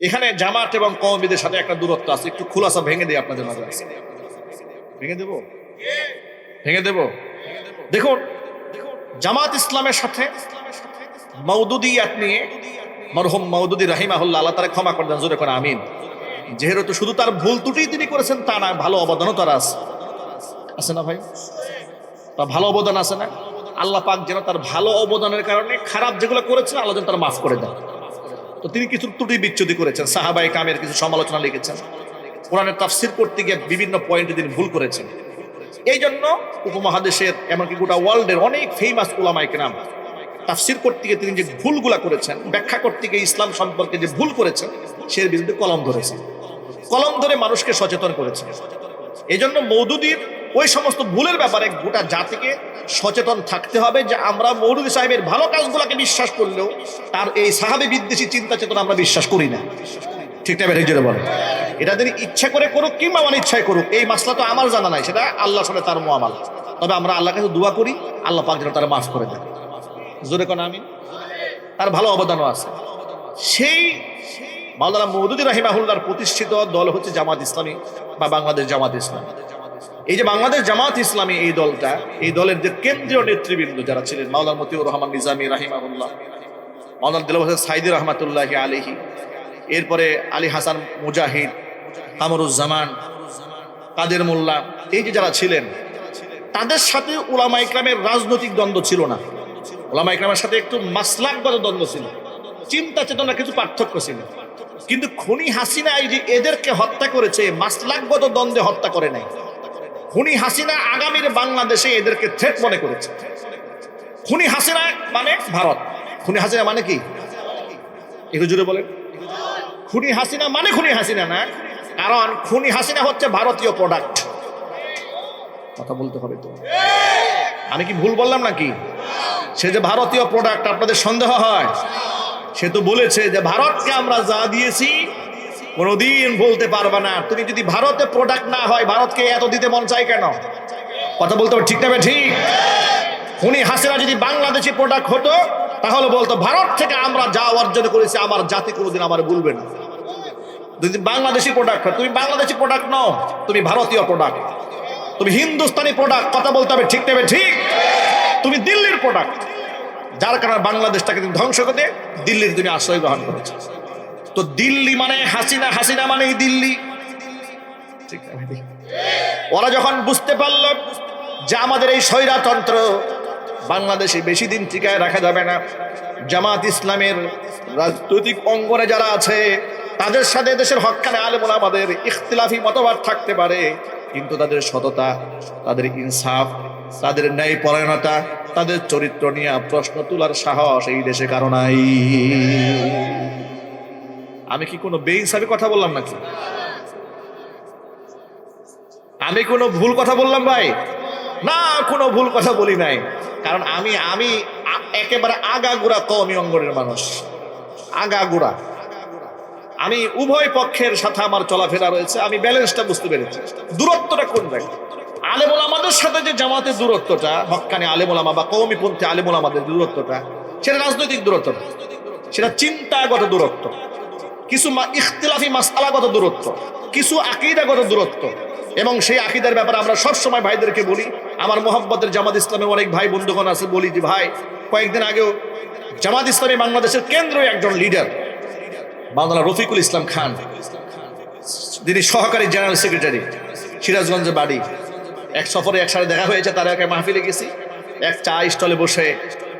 এখানে জামাত এবং কওমিদের সাথে একটা দূরত্ব আছে। একটু খুলাসা ভেঙে দিই আপনাদের মাঝে। ভেঙে দেব? ভেঙে দেব? দেখুন, জামাত ইসলামের সাথে মৌদুদিয়াত নিয়ে মরহুম মৌদুদি রাহিমাহুল্লাহ, আল্লাহ তারা ক্ষমা করে দেন, জোরে করে আমিন। যেহেতু শুধু তার ভুল ত্রুটি তিনি করেছেন, তা না, ভালো অবদানও তার আছে। আছে না ভাই? তা ভালো অবদান আছে না? আল্লাহ পাক যেন তার ভালো অবদানের কারণে খারাপ যেগুলো করেছেন, আল্লাহ যেন তার মাফ করে দেন। তো তিনি কিছু ত্রুটি বিচ্ছুতি করেছেন সাহাবাই কামের কিছু সমালোচনা লিখেছেন। কোরআনের তাফসির করতে গিয়ে বিভিন্ন পয়েন্টে তিনি ভুল করেছেন। এই জন্য উপমহাদেশের, এমনকি গোটা ওয়ার্ল্ডের অনেক ফেমাস ওলামাইক নাম তাফসির করতে গিয়ে তিনি যে ভুলগুলা করেছেন, ব্যাখ্যা করতে গিয়ে ইসলাম সম্পর্কে যে ভুল করেছেন সে বিরুদ্ধে কলম ধরেছেন। কলম ধরে মানুষকে সচেতন করেছেন। এই জন্য মৌদুদির ওই সমস্ত ভুলের ব্যাপারে গোটা জাতিকে সচেতন থাকতে হবে যে আমরা মৌদুদি সাহেবের ভালো কাজগুলোকে বিশ্বাস করলেও তার এই সাহাবি বিদ্বেষী চিন্তা চেতনা আমরা বিশ্বাস করি না। ঠিক না বেরিয়ে জোরে বলে এটা তিনি ইচ্ছা করে করুক কিংবা অনিচ্ছায় করুক, এই মাসলা তো আমার জানা নাই, সেটা আল্লাহর সাথে তার মোয়ামাল। তবে আমরা আল্লাহর কাছে দোয়া করি, আল্লাহ পাক যেন তারা মাফ করে দেন। জোরে কোন আমি তার ভালো অবদানও আছে। সেই মাওলানা মৌদুদি রাহিমাহুল্লার প্রতিষ্ঠিত দল হচ্ছে জামাত ইসলামী বা বাংলাদেশ জামাত ইসলামী। এই যে বাংলাদেশ জামাত ইসলামী এই দলটা, এই দলের যে কেন্দ্রীয় নেতৃবৃন্দ যারা ছিলেন, মাওলানা মতিউর রহমান নিজামী রাহিমাহুল্লাহ, মাওলানা দিল সাইদি রহমাতুল্লাহ আলিহি এরপরে আলী হাসান মুজাহিদ কামরুজ্জামান কাদের মোল্লা, এই যে যারা ছিলেন, তাদের সাথে ওলামা ইকরামের রাজনৈতিক দ্বন্দ্ব ছিল না। ওলামা ইকরামের সাথে একটু মাসলাকগত দ্বন্দ্ব ছিল, চিন্তা চেতনা কিছু পার্থক্য ছিল। কিন্তু খুনি হাসিনা এই যে এদেরকে হত্যা করেছে, মাসলাকগত দ্বন্দ্বে হত্যা করে নাই। খুনি হাসিনা আগামীর বাংলাদেশে এদেরকে থ্রেট মনে করেছে। খুনি হাসিনা মানে ভারত। খুনি হাসিনা মানে কি? একটু জুড়ে বলেন। খুনি হাসিনা মানে খুনি হাসিনা না, কারণ খুনি হাসিনা হচ্ছে ভারতীয় প্রোডাক্ট কথা বলতে হবে তো। আমি কি ভুল বললাম নাকি? সে যে ভারতীয় প্রোডাক্ট আপনাদের সন্দেহ হয়? সে তো বলেছে যে ভারতকে আমরা যা দিয়েছি কোনোদিন বলতে পারবে না। তুমি যদি ভারতে প্রোডাক্ট না হয়, ভারতকে এত দিতে মন চাই কেন? কথা বলতে ঠিক না ঠিক? খুনি হাসিনা যদি বাংলাদেশি প্রোডাক্ট হতো, তাহলে বলতো, ভারত থেকে আমরা যা অর্জন করেছি, আমার জাতি কোনোদিন আমার বলবে না। যদি বাংলাদেশি প্রোডাক্ট তুমি বাংলাদেশি প্রোডাক্ট নও, তুমি ভারতীয় প্রোডাক্ট তুমি হিন্দুস্তানি প্রোডাক্ট কথা বলতে হবে ঠিক নেবে ঠিক? তুমি দিল্লির প্রোডাক্ট যার কারণে বাংলাদেশটাকে তুমি ধ্বংস করে দিল্লির তুমি আশ্রয় গ্রহণ করেছ। তো দিল্লি মানে হাসিনা হাসিনা মানেই দিল্লি। ওরা যখন বুঝতে পারল যে আমাদের এই স্বৈরাতন্ত্র বাংলাদেশে বেশি দিন টিকায় রাখা যাবে না, জামাত ইসলামের রাজনৈতিক অঙ্গনে যারা আছে, তাদের সাথে দেশের হকানে আলেমুল আমাদের ইখতিলাফি মতবাদ থাকতে পারে, কিন্তু তাদের সততা, তাদের ইনসাফ, তাদের ন্যায় পরায়ণতা তাদের চরিত্র নিয়ে প্রশ্ন তোলার সাহস এই দেশে কারও নাই। আমি কি কোনো বেইনসাফি কথা বললাম নাকি? আমি কোনো ভুল কথা বললাম ভাই? না, কোনো ভুল কথা বলি নাই। কারণ আমি আমি একেবারে আগাগুড়া কমি অঙ্গনের মানুষ। আগাগুড়া। আমি উভয় পক্ষের সাথে আমার চলাফেরা রয়েছে, আমি ব্যালেন্সটা বুঝতে পেরেছি। দূরত্বটা কোন জায়গায় আলেমুল আমাদের সাথে যে জামাতের দূরত্বটা হক্কানি আলেমুল আমা বা কৌমিপন্থী আলেমুল আমাদের দূরত্বটা, সেটা রাজনৈতিক দূরত্ব সেটা চিন্তাগত দূরত্ব। কিছু ইখতিলাফি মাসালাগত দূরত্ব, কিছু আকিদাগত দূরত্ব। এবং সেই আকিদার ব্যাপারে আমরা সবসময় ভাইদেরকে বলি, আমার মোহাম্মদের জামাত ইসলামের অনেক ভাই বন্ধুগণ আছে, বলি যে, ভাই, কয়েকদিন আগেও জামাত ইসলামী বাংলাদেশের কেন্দ্রীয় একজন লিডার, মাওলানা রফিকুল ইসলাম খান, যিনি সহকারী জেনারেল সেক্রেটারি সিরাজগঞ্জে বাড়ি। এক সফরে একসাথে দেখা হয়েছে, তারা একে মাহফিলে গেছি। এক চা স্টলে বসে,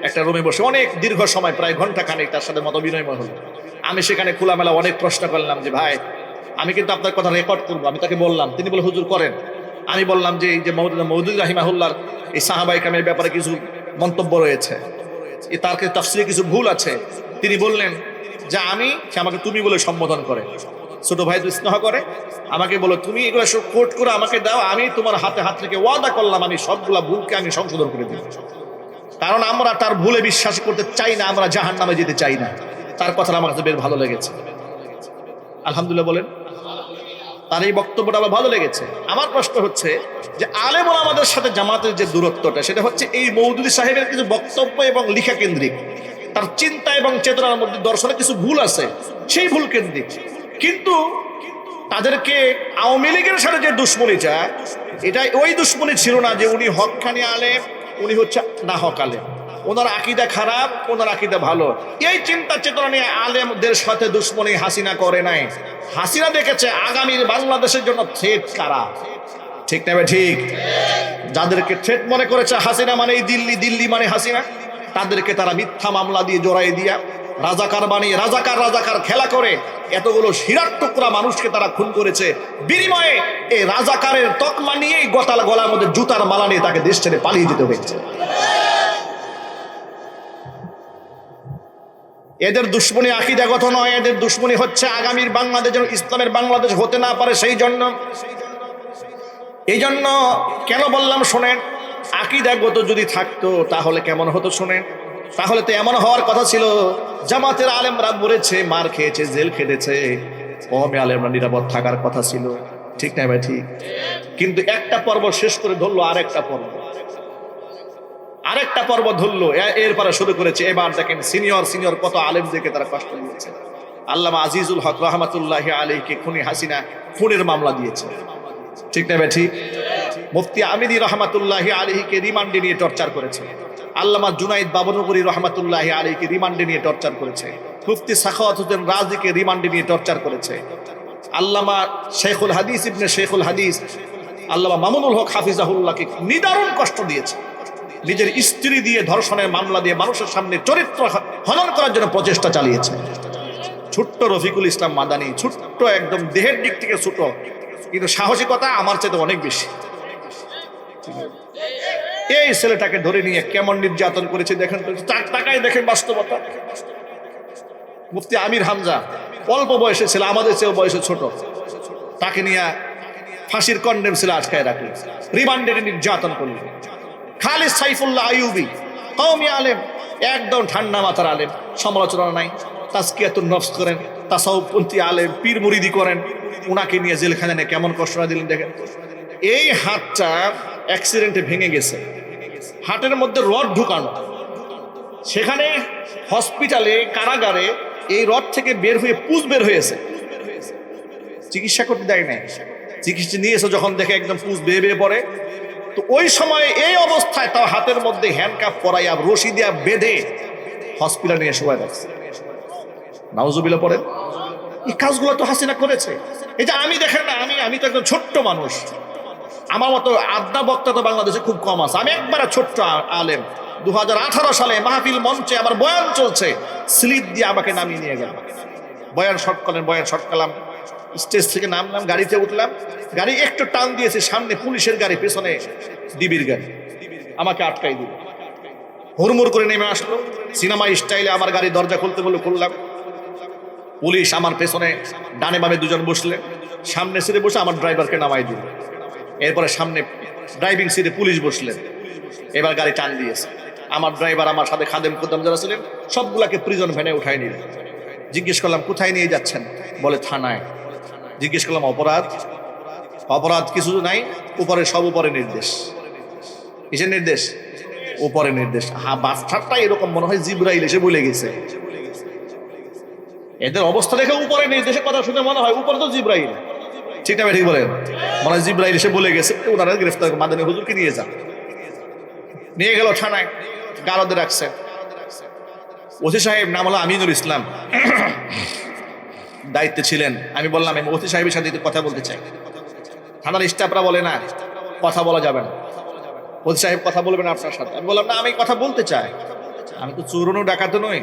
একটা রুমে বসে, অনেক দীর্ঘ সময়, প্রায় ঘণ্টা খানিক তার সাথে মত বিনিময় হলো। আমি সেখানে খোলামেলা অনেক প্রশ্ন করলাম যে, ভাই, আমি কিন্তু আপনার কথা রেকর্ড করব। আমি তাকে বললাম, তিনি বলে, হুজুর, করেন। আমি বললাম যে, এই যে মৌদুদ রাহিমাহুল্লার এই সাহাবাই কামের ব্যাপারে কিছু মন্তব্য রয়েছে। তার তাফসিরে কিছু ভুল আছে। তিনি বললেন যে, আমি, সে আমাকে তুমি বলে সম্বোধন করে। ছোট ভাই তো স্নেহ করে, আমাকে বলো, তুমি এগুলো সব কোট করে আমাকে দাও, আমি তোমার হাতে হাত থেকে ওয়াদা করলাম, আমি সবগুলা ভুলকে আমি সংশোধন করে দিই কারণ আমরা তার ভুলে বিশ্বাস করতে চাই না, আমরা জাহান নামে যেতে চাই না। তার কথাটা আমার কাছে বেশ ভালো লেগেছে। আলহামদুলিল্লাহ বলেন, তার এই বক্তব্যটা আমার ভালো লেগেছে। আমার প্রশ্ন হচ্ছে যে আলেমুল আমাদের সাথে জামাতের যে দূরত্বটা, সেটা হচ্ছে এই মৌদুদি সাহেবের কিছু বক্তব্য এবং লিখা কেন্দ্রিক। তার চিন্তা এবং চেতনার মধ্যে দর্শনে কিছু ভুল আছে, সেই ভুল কেন্দ্রিক। কিন্তু তাদেরকে আওয়ামী লীগের সাথে যে দুশ্মনীটা এটা ওই দুশ্মনী ছিল না যে উনি হকখানি আলেম, উনি হচ্ছে না হক আলেম। ওনার আকিদা খারাপ, ওনার আকিদা ভালো। এই চিন্তা চেতনা নিয়ে আলেমদের সাথে দুশ্মনী হাসিনা করে নাই। হাসিনা দেখেছে আগামীর বাংলাদেশের জন্য থ্রেট কারা? ঠিক নেবে ঠিক? যাদেরকে থ্রেট মনে করেছে হাসিনা মানে দিল্লি দিল্লি মানে হাসিনা। তাদেরকে তারা মিথ্যা মামলা দিয়ে জড়াই দিয়া, রাজাকার বানিয়ে, রাজাকার রাজাকার খেলা করে, এতগুলো শিরার টুকরা মানুষকে তারা খুন করেছে। বিনিময়ে এই রাজাকারের তকমা নিয়েই গতাল গলার মধ্যে জুতার মালা নিয়ে তাকে দেশ ছেড়ে পালিয়ে যেতে হয়েছে। এদের দুশ্মনী আকিদাগত নয়, এদের দুশ্মনী হচ্ছে আগামীর বাংলাদেশ ইসলামের বাংলাদেশ হতে না পারে, সেই জন্য। এই জন্য কেন বললাম শোনেন, আকিদাগত যদি থাকতো তাহলে কেমন হতো শোনেন? তাহলে তো এমন হওয়ার কথা ছিল, জামাতের আলেমরা মরেছে, মার খেয়েছে, জেল খেটেছে কমে আলেমরা নিরাপদ থাকার কথা ছিল। ঠিক না ভাই, ঠিক? কিন্তু একটা পর্ব শেষ করে ধরলো আরেকটা পর্ব। আরেকটা পর্ব ধরলো। এরপরে শুরু করেছে। এবার দেখেন সিনিয়র সিনিয়র কত আলেম আলেমদেরকে তারা কষ্ট দিয়েছে আল্লামা আজিজুল হক রহমতুল্লাহ আলীকে খুনি হাসিনা খুনের মামলা দিয়েছে। ঠিক না ঠিক মুফতি আমিদি রহমাতুল্লাহ আলীকে রিমান্ডে নিয়ে টর্চার করেছে। আল্লামা জুনাইদ বাবনগরী রহমাতুল্লাহ আলীকে রিমান্ডে নিয়ে টর্চার করেছে। মুফতি সাখাওয়াত হোসেন রাজিকে রিমান্ডে নিয়ে টর্চার করেছে। আল্লামা শেখুল হাদিস ইবনে শেখুল হাদিস, আল্লামা মামুনুল হক হাফিজাহুল্লাহকে নিদারুণ কষ্ট দিয়েছে। নিজের স্ত্রী দিয়ে ধর্ষণের মামলা দিয়ে মানুষের সামনে চরিত্র হনন করার জন্য প্রচেষ্টা চালিয়েছে। ছোট্ট রফিকুল ইসলাম মাদানি, ছোট্ট একদম দেহের দিক থেকে ছোট, কিন্তু সাহসিকতা আমার চেয়ে অনেক বেশি। এই ছেলেটাকে ধরে নিয়ে কেমন নির্যাতন করেছে দেখেন টাকায় দেখেন বাস্তবতা। মুফতি আমির হামজা, অল্প বয়সে ছিল, আমাদের চেয়েও বয়সে ছোট। তাকে নিয়ে ফাঁসির কন্ডেম ছিল আটকায় রাখলেন রিমান্ডে নির্যাতন করলেন খালিদ সাইফুল্লাহ আইয়ুবি। কওমি আলেম, একদম ঠান্ডা মাথার আলেম। সমালোচনা নাই। তাজকিয়াতুন নফস করেন তাসাউপন্থী আলেম, পীর মুরিদি করেন। উনাকে নিয়ে জেলখানে কেমন কষ্টটা দিলেন দেখেন। এই হাতটা অ্যাক্সিডেন্টে ভেঙে গেছে। হাটের মধ্যে রড ঢুকানো। সেখানে হসপিটালে, কারাগারে এই রড থেকে বের হয়ে পুজ বের হয়েছে। চিকিৎসা করতে দেয় নাই। চিকিৎসা নিয়েছে যখন দেখে একদম পুজ বেয়ে বেয়ে পড়ে তো ওই সময় এই অবস্থায় তার হাতের মধ্যে হ্যান্ডকাপ পরাইয়া রশি দিয়া বেঁধে হসপিটালে নিয়ে শোয়া রাখছে নাউজুবিল্লা পড়েন। এই কাজগুলো তো হাসিনা করেছে। এই যে আমি দেখেন না, আমি আমি তো একজন ছোট্ট মানুষ। আমার মতো আড্ডা বক্তা তো বাংলাদেশে খুব কম আছে। আমি একবারে ছোট্ট আলেম। দু হাজার আঠারো সালে মাহফিল মঞ্চে আমার বয়ান চলছে, স্লিপ দিয়ে আমাকে নামিয়ে নিয়ে গেল। বয়ান শর্ট করলেন, বয়ান শর্ট করলাম। স্টেজ থেকে নামলাম, গাড়িতে উঠলাম। গাড়ি একটু টান দিয়েছে, সামনে পুলিশের গাড়ি, পেছনে ডিবির গাড়ি। আমাকে আটকাই দিল। হুড়মুড় করে নেমে আসলো। সিনেমা স্টাইলে আমার গাড়ি দরজা খুলতে বলে খুললাম। পুলিশ আমার পেছনে ডানে বামে দুজন বসলে। সামনে সিটে বসে আমার ড্রাইভারকে নামাই দিল। এরপরে সামনে ড্রাইভিং সিটে পুলিশ বসলেন এবার গাড়ি টান দিয়েছে। আমার ড্রাইভার আমার সাথে খাদেম কুদ্দাম যারা ছিলেন, সবগুলাকে প্রিজন ভ্যানে উঠাই নিলেন জিজ্ঞেস করলাম, কোথায় নিয়ে যাচ্ছেন? বলে, থানায়। জিজ্ঞেস করলাম, অপরাধ? অপরাধ কিছু নাই, উপরে সব উপরে নির্দেশ। কিসের নির্দেশ? উপরে নির্দেশ। হ্যাঁ বাচ্চাটা এরকম মনে হয় জিব্রাইল এসে বলে গেছে। এদের অবস্থা দেখে উপরে নির্দেশের কথা শুনে মনে হয় উপরে তো জিব্রাইল। ঠিক না ঠিক বলেন। মনে হয় জিব্রাইল এসে বলে গেছে ওনারা গ্রেফতার মাদানী হুজুরকে নিয়ে যান। নিয়ে গেল থানায়, গারদে রাখছে ওসি সাহেব, নাম হলো আমিনুল ইসলাম। দায়িত্বে ছিলেন। আমি বললাম, আমি ওসি সাহেবের সাথে কথা বলতে চাই। থানার স্টাফরা বলে, না, কথা বলা যাবে না। ওসি সাহেব কথা বলবেন আপনার সাথে। আমি বললাম, না, আমি কথা বলতে চাই। আমি তো চুরনো ডাকাতো নই।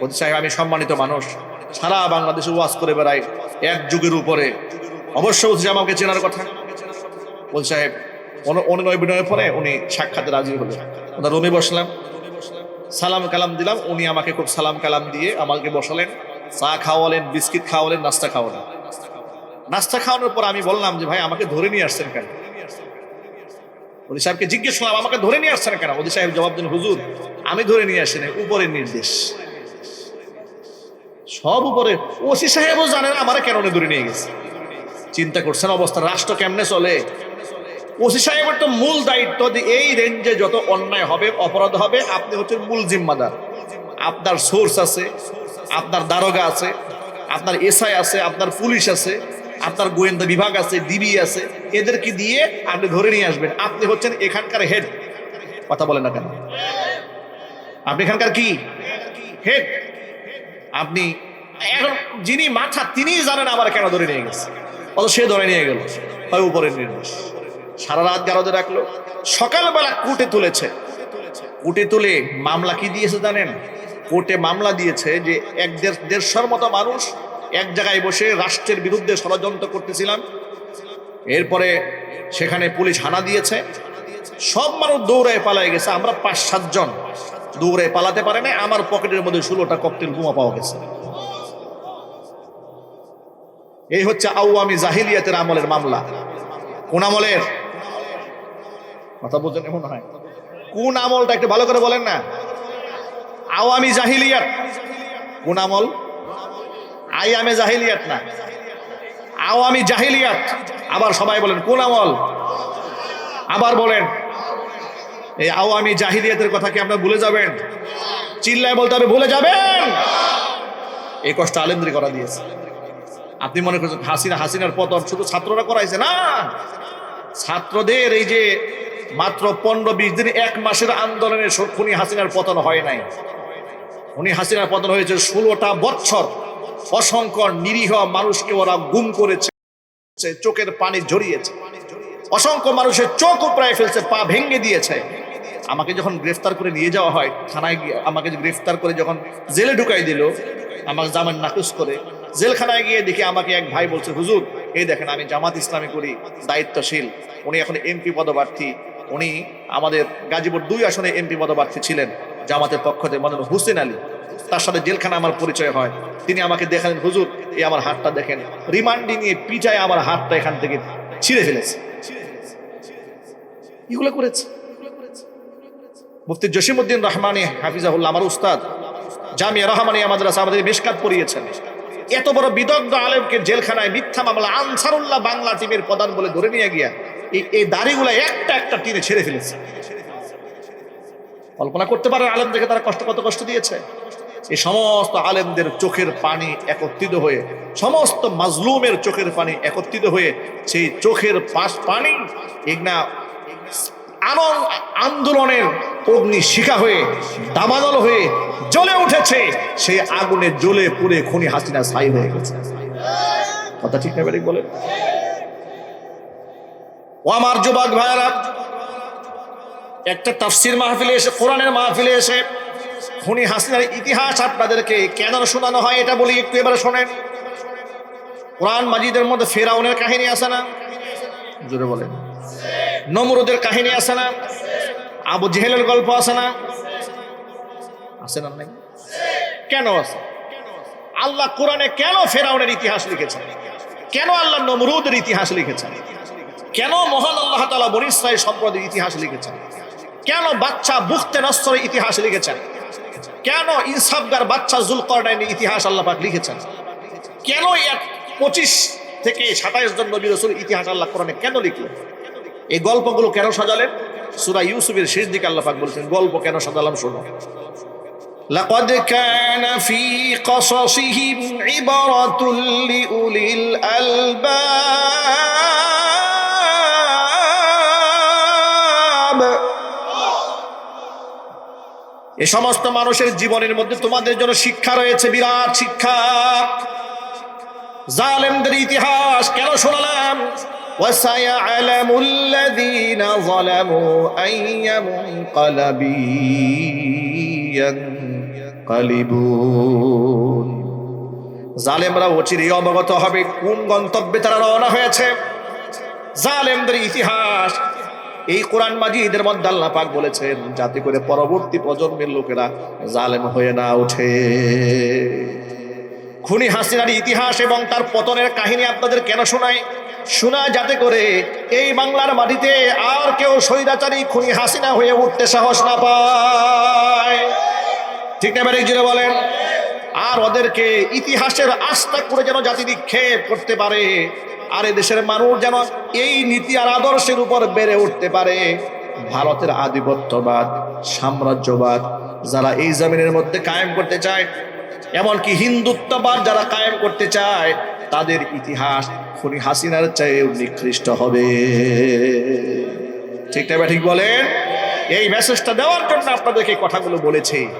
ওসি সাহেব, আমি সম্মানিত মানুষ। সারা বাংলাদেশে ওয়াজ করে বেড়াই এক যুগের উপরে। অবশ্য ওসি সাহেব আমাকে চেনার কথা। ওসি সাহেব অনু- অনুনয় বিনয়ের পরে উনি সাক্ষাতে রাজি হলেন ওনার রুমে বসলাম। সালাম কালাম দিলাম। উনি আমাকে খুব সালাম কালাম দিয়ে আমাকে বসালেন। চা খাওয়ালেন, বিস্কিট খাওয়ালেন, নাস্তা খাওয়ালেন। নাস্তা খাওয়ানোর পর আমি বললাম যে, ভাই, আমাকে ধরে নিয়ে আসছেন কেন? ওদি সাহেবকে জিজ্ঞেস করলাম, আমাকে ধরে নিয়ে আসছেন কেন? ওদি সাহেব জবাব দিন হুজুর, আমি ধরে নিয়ে আসি নাই, উপরের নির্দেশ। সব উপরে, ওসি সাহেবও জানেন আমারে কেন ধরে নিয়ে গেছে। চিন্তা করছেন অবস্থা, রাষ্ট্র কেমনে চলে? ওসি সাহেবের তো মূল দায়িত্ব যে, এই রেঞ্জে যত অন্যায় হবে, অপরাধ হবে, আপনি হচ্ছেন মূল জিম্মাদার। আপনার সোর্স আছে। আপনার দারোগা আছে, আপনার এসআই আছে, আপনার পুলিশ আছে, আপনার গোয়েন্দা বিভাগ আছে, ডিবি আছে, এদেরকে দিয়ে আপনি ধরে নিয়ে আসবেন। আপনি হচ্ছেন এখানকার হেড কথা বলেন না কেন? আপনি এখানকার কি? হেড আপনি, এখন যিনি মাথা, তিনিই জানেন আবার কেন ধরে নিয়ে গেছে। অত সে ধরে নিয়ে গেল। হয় উপরের নির্দেশ। সারা রাত গারদে রাখল। সকালবেলা কুটে তুলেছে। কুটে তুলে মামলা কি দিয়েছে জানেন? কোর্টে মামলা দিয়েছে যে এক দেড় দেড়শোর মতো মানুষ এক জায়গায় বসে রাষ্ট্রের বিরুদ্ধে ষড়যন্ত্র করতেছিলাম। এরপরে সেখানে পুলিশ হানা দিয়েছে। সব মানুষ দৌড়ে পালাই গেছে। আমরা পাঁচ সাতজন দৌড়ে পালাতে পারে না আমার পকেটের মধ্যে ষোলোটা ককটেল বোমা পাওয়া গেছে। এই হচ্ছে আউয়ামি জাহিলিয়াতের আমলের মামলা। কোন আমলের? কথা বলছেন এমন হয়। কোন আমলটা একটু ভালো করে বলেন না? আওয়ামী জাহিলিয়াত। কোন আমল আইয়ামে জাহিলিয়াত না। আওয়ামী জাহিলিয়াত। আবার সবাই বলেন কোন আমল আবার বলেন, এই আওয়ামী জাহিলিয়াতের কথা কি আপনার ভুলে যাবেন? চিল্লায় বলতে হবে, ভুলে যাবেন! এই কষ্ট আলেন্দ্রি করা দিয়েছে। আপনি মনে করছেন, হাসিনা, হাসিনার পতন শুধু ছাত্ররা করাইছে না? ছাত্রদের এই যে মাত্র পনেরো, বিশ দিন, এক মাসের আন্দোলনে খুনি হাসিনার পতন হয় নাই। উনি হাসিনার পতন হয়েছে ষোলোটা বছর। অসংখ্য নিরীহ মানুষকে ওরা গুম করেছে চোখের পানি ঝরিয়েছে। অসংখ্য মানুষের চোখ প্রায় ফেলছে, পা ভেঙে দিয়েছে। আমাকে যখন গ্রেফতার করে নিয়ে যাওয়া হয়, থানায় গিয়ে আমাকে গ্রেফতার করে যখন জেলে ঢুকাই দিল, আমাকে জামান নাকুস করে, জেলখানায় গিয়ে দেখি আমাকে এক ভাই বলছে, হুজুর, এই দেখেন, আমি জামাত ইসলামী করি, দায়িত্বশীল। উনি এখন এমপি পদপ্রার্থী। উনি আমাদের গাজীপুর দুই আসনে এমপি পদপ্রার্থী ছিলেন। জামাতের পক্ষ থেকে মাননীয় হুসেন আলী, তার সাথে জেলখানা আমার পরিচয় হয়। তিনি আমাকে দেখালেন, হুজুর, এই আমার হাতটা দেখেন। রিমান্ডি নিয়ে পিঠায় আমার হাতটা এখান থেকে ছিঁড়ে ফেলেছে। এগুলো করেছে। মুফতি জসিমুদ্দিন রহমানী, হাফিজাহুল্লাহ, আমার উস্তাদ, জামিয়া রহমানিয়া মাদ্রাসা আমাদের মেশকাত পড়িয়েছেন। এত বড় বিদগ্ধ আলেমকে জেলখানায় মিথ্যা মামলা, আনসারুল্লাহ বাংলা টিমের প্রধান বলে ধরে নিয়ে গিয়া এই দাড়িগুলো একটা একটা টিনে ছেড়ে ফেলেছে। কল্পনা করতে পারে আলেম দেখে তারা কষ্ট কত কষ্ট দিয়েছে। এই সমস্ত আলেমদের চোখের পানি একত্রিত হয়ে, সমস্ত মাজলুমের চোখের পানি একত্রিত হয়ে, সেই চোখের পাশ পানি এগনা আনন্দ আন্দোলনের অগ্নি শিখা হয়ে দামাদল হয়ে জ্বলে উঠেছে, সেই আগুনে জ্বলে পুড়ে খুনি হাসিনা ছাই হয়ে গেছে। কথা ঠিক না বলে? ও আমার যুবক ভাইরা একটা তাফসির মাহফিলে এসে কোরআনের মাহফিলে এসে খুনি হাসিনার ইতিহাস আপনাদেরকে কেন শোনানো হয় এটা বলি একটু এবারে শোনেন। কোরআন মাজিদের মধ্যে ফেরাউনের কাহিনী আছে না? জোরে বলেন। নমরুদের কাহিনী আছে না? আবু জেহেলের গল্প আছে না? আছে না নাই? কেন আছে? আল্লাহ কোরআনে কেন ফেরাউনের ইতিহাস লিখেছেন? কেন আল্লাহ নমরুদের ইতিহাস লিখেছেন? কেন মহান আল্লাহ তালা বনিসাই সম্প্রদায়ের ইতিহাস লিখেছেন? কেন বাচ্চা বুখতে নস্তরের ইতিহাস লিখেছেন কেন ইনসাফগার বাচ্চা জুলকরনাইনের ইতিহাস আল্লাহ পাক লিখেছেন কেন এক পঁচিশ থেকে সাতাইশ জন নবী রসুল ইতিহাস আল্লাহ কোরআনে কেন লিখলেন এই গল্পগুলো কেন সাজালেন সুরা ইউসুফের শেষ দিকে আল্লাহ পাক বলছেন গল্প কেন সাজালাম শোনো لقد كان في قصصهم عبرة لأولي الألباب এ সমস্ত মানুষের জীবনের মধ্যে তোমাদের জন্য শিক্ষা রয়েছে বিরাট শিক্ষা জালেমদের ইতিহাস কেন শোনালাম وسيعلم الذين ظلموا أي منقلب ينقلبون জালেমরা অচিরেই অবগত হবে কোন গন্তব্যে তারা রওনা হয়েছে জালেমদের ইতিহাস এই কোরআন মাজিদের মধ্যে আল্লাহ পাক বলেছেন, যাতে করে পরবর্তী প্রজন্মের লোকেরা জালেম হয়ে না ওঠে। খুনি হাসিনার ইতিহাস এবং তার পতনের কাহিনী আপনাদের কেন শোনায়? শোনা যাতে করে এই বাংলার মাটিতে আর কেউ স্বৈরাচারী খুনি হাসিনা হয়ে উঠতে সাহস না পায়। ঠিক না ব্যারিক বলেন। আর ওদেরকে ইতিহাসের আস্থা করে যেন জাতি নিক্ষেপ করতে পারে আর দেশের মানুষ যেন এই নীতি আর আদর্শের উপর বেড়ে উঠতে পারে। ভারতের আধিপত্যবাদ, সাম্রাজ্যবাদ যারা এই জমিনের মধ্যে কায়েম করতে চায়, এমনকি হিন্দুত্ববাদ যারা কায়েম করতে চায়, তাদের ইতিহাস খুনি হাসিনার চেয়েও নিকৃষ্ট হবে। ঠিক না ঠিক বলেন? এই মেসেজটা দেওয়ার জন্য আপনাদেরকে কথাগুলো বলেছি।